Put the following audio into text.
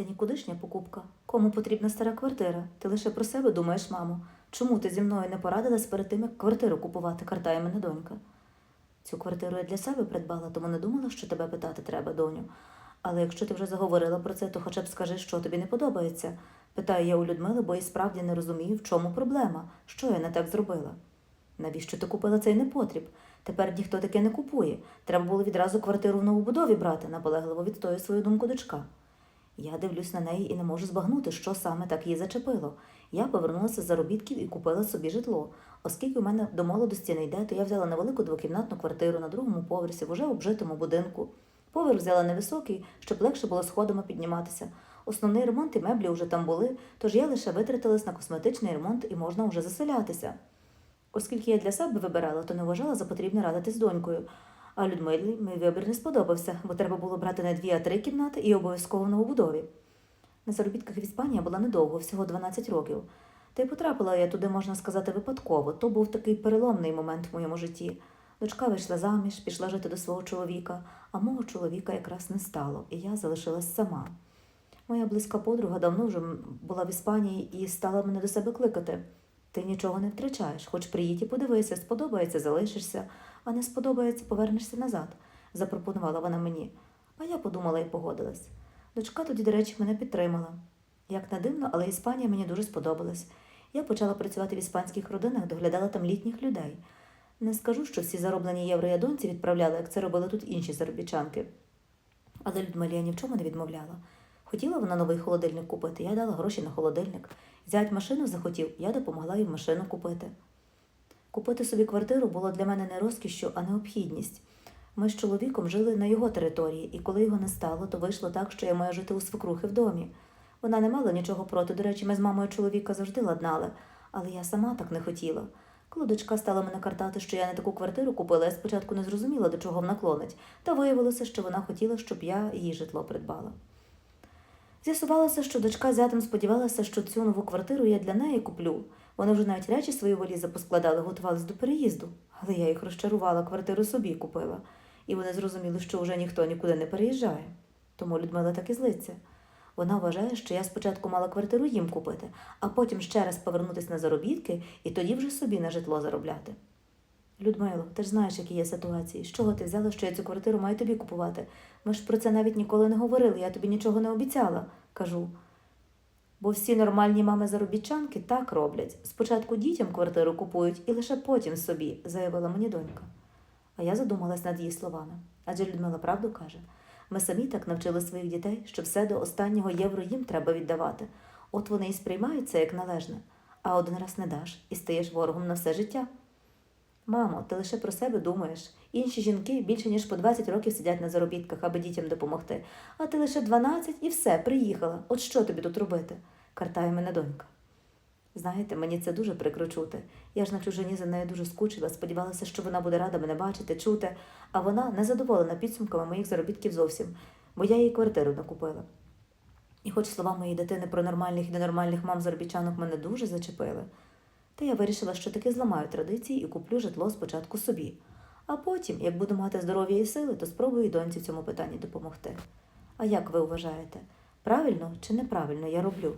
Це нікудишня покупка. Кому потрібна стара квартира? Ти лише про себе думаєш, мамо. Чому ти зі мною не порадилась перед тим, як квартиру купувати, картає мене донька. Цю квартиру я для себе придбала, тому не думала, що тебе питати треба, доню. Але якщо ти вже заговорила про це, то хоча б скажи, що тобі не подобається. Питаю я у Людмили, бо і справді не розумію, в чому проблема, що я не так зробила. Навіщо ти купила цей непотріб? Тепер ніхто таке не купує. Треба було відразу квартиру в новобудові брати, наполегливо відстоює свою думку дочка. Я дивлюсь на неї і не можу збагнути, що саме так її зачепило. Я повернулася з заробітків і купила собі житло. Оскільки у мене до молодості не йде, то я взяла невелику двокімнатну квартиру на другому поверсі в уже обжитому будинку. Поверх взяла невисокий, щоб легше було сходами підніматися. Основний ремонт і меблі вже там були, тож я лише витратилась на косметичний ремонт і можна вже заселятися. Оскільки я для себе вибирала, то не вважала за потрібне радити з донькою. А Людмилі мій вибір не сподобався, бо треба було брати не дві, а три кімнати і обов'язково в новобудові. На заробітках в Іспанії була недовго, всього 12 років. Та й потрапила я туди, можна сказати, випадково. То був такий переломний момент в моєму житті. Дочка вийшла заміж, пішла жити до свого чоловіка, а мого чоловіка якраз не стало, і я залишилась сама. Моя близька подруга давно вже була в Іспанії і стала мене до себе кликати. Ти нічого не втрачаєш, хоч приїдь і подивися, сподобається, залишишся, а не сподобається, повернешся назад, запропонувала вона мені. А я подумала і погодилась. Дочка тоді, до речі, мене підтримала. Як не дивно, але Іспанія мені дуже сподобалась. Я почала працювати в іспанських родинах, доглядала там літніх людей. Не скажу, що всі зароблені євро я доньці відправляла, як це робили тут інші заробітчанки. Але Людмилі я ні в чому не відмовляла. Хотіла вона новий холодильник купити, я дала гроші на холодильник. Зять машину захотів, я допомогла їм машину купити. Купити собі квартиру було для мене не розкішшю, а необхідність. Ми з чоловіком жили на його території, і коли його не стало, то вийшло так, що я маю жити у свекрухи в домі. Вона не мала нічого проти. До речі, ми з мамою чоловіка завжди ладнали, але я сама так не хотіла. Коли дочка стала мене картати, що я не таку квартиру купила, я спочатку не зрозуміла, до чого вона клонить, та виявилося, що вона хотіла, щоб я її житло придбала. З'ясувалося, що дочка зятем сподівалася, що цю нову квартиру я для неї куплю. Вони вже навіть речі свої валізи поскладали, готувались до переїзду. Але я їх розчарувала, квартиру собі купила. І вони зрозуміли, що вже ніхто нікуди не переїжджає. Тому Людмила так і злиться. Вона вважає, що я спочатку мала квартиру їм купити, а потім ще раз повернутися на заробітки і тоді вже собі на житло заробляти. Людмило, ти ж знаєш, які є ситуації. З чого ти взяла, що я цю квартиру маю тобі купувати? Ми ж про це навіть ніколи не говорили, я тобі нічого не обіцяла, кажу. Бо всі нормальні мами заробітчанки так роблять. Спочатку дітям квартиру купують і лише потім собі, заявила мені донька. А я задумалась над її словами. Адже Людмила правду каже. Ми самі так навчили своїх дітей, що все до останнього євро їм треба віддавати. От вони і сприймають це як належне, а один раз не даш і стаєш ворогом на все життя. Мамо, ти лише про себе думаєш. Інші жінки більше ніж по 20 років сидять на заробітках, аби дітям допомогти. А ти лише 12 і все, приїхала. От що тобі тут робити? картає мене донька. Знаєте, мені це дуже прикро чути. Я ж на чужині за нею дуже скучила, сподівалася, що вона буде рада мене бачити, чути, а вона не задоволена підсумками моїх заробітків зовсім, бо я їй квартиру накупила. І хоч слова моєї дитини про нормальних і ненормальних мам заробітчанок мене дуже зачепили, та я вирішила, що таки зламаю традиції і куплю житло спочатку собі. А потім, як буду мати здоров'я і сили, то спробую доньці в цьому питанні допомогти. А як ви вважаєте, правильно чи неправильно я роблю?